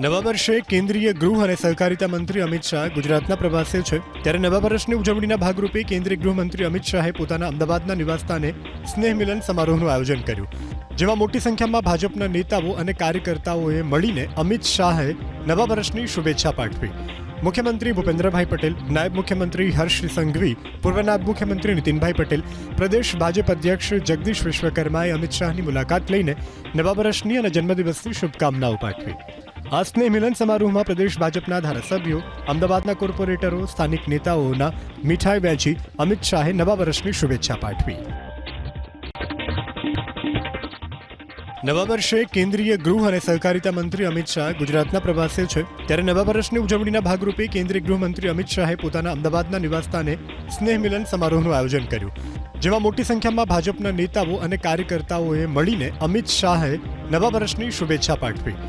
નવા વર્ષે કેન્દ્રીય ગૃહ અને સહકારિતા મંત્રી અમિત શાહ ગુજરાતના પ્રવાસે છે. ત્યારે નવા વર્ષની ઉજવણીના ભાગરૂપે કેન્દ્રીય ગૃહમંત્રી અમિત શાહે પોતાના અમદાવાદના નિવાસસ્થાને સ્નેહ મિલન સમારોહનું આયોજન કર્યું. જેમાં મોટી સંખ્યામાં ભાજપના નેતાઓ અને કાર્યકર્તાઓએ મળીને અમિત શાહે નવા વર્ષની શુભેચ્છા પાઠવી. મુખ્યમંત્રી ભૂપેન્દ્રભાઈ પટેલ, નાયબ મુખ્યમંત્રી હર્ષ સંઘવી, પૂર્વ નાયબ મુખ્યમંત્રી નીતિનભાઈ પટેલ, પ્રદેશ ભાજપ અધ્યક્ષ જગદીશ વિશ્વકર્માએ અમિત શાહની મુલાકાત લઈને નવા વર્ષની અને જન્મદિવસની શુભકામનાઓ પાઠવી. આ સ્નેહ મિલન સમારોહમાં પ્રદેશ ભાજપના ધારાસભ્યો, અમદાવાદના કોર્પોરેટરો, સ્થાનિક નેતાઓના મીઠાઈ વહેંચી અમિત શાહે નવા વર્ષની શુભેચ્છા પાઠવી. નવા વર્ષે કેન્દ્રીય ગૃહ અને સહકારિતા મંત્રી અમિત શાહ ગુજરાતના પ્રવાસે છે. ત્યારે નવા વર્ષની ઉજવણીના ભાગરૂપે કેન્દ્રીય ગૃહમંત્રી અમિત શાહે પોતાના અમદાવાદના નિવાસસ્થાને સ્નેહ મિલન સમારોહનું આયોજન કર્યું. જેમાં મોટી સંખ્યામાં ભાજપના નેતાઓ અને કાર્યકર્તાઓએ મળીને અમિત શાહે નવા વર્ષની શુભેચ્છા પાઠવી.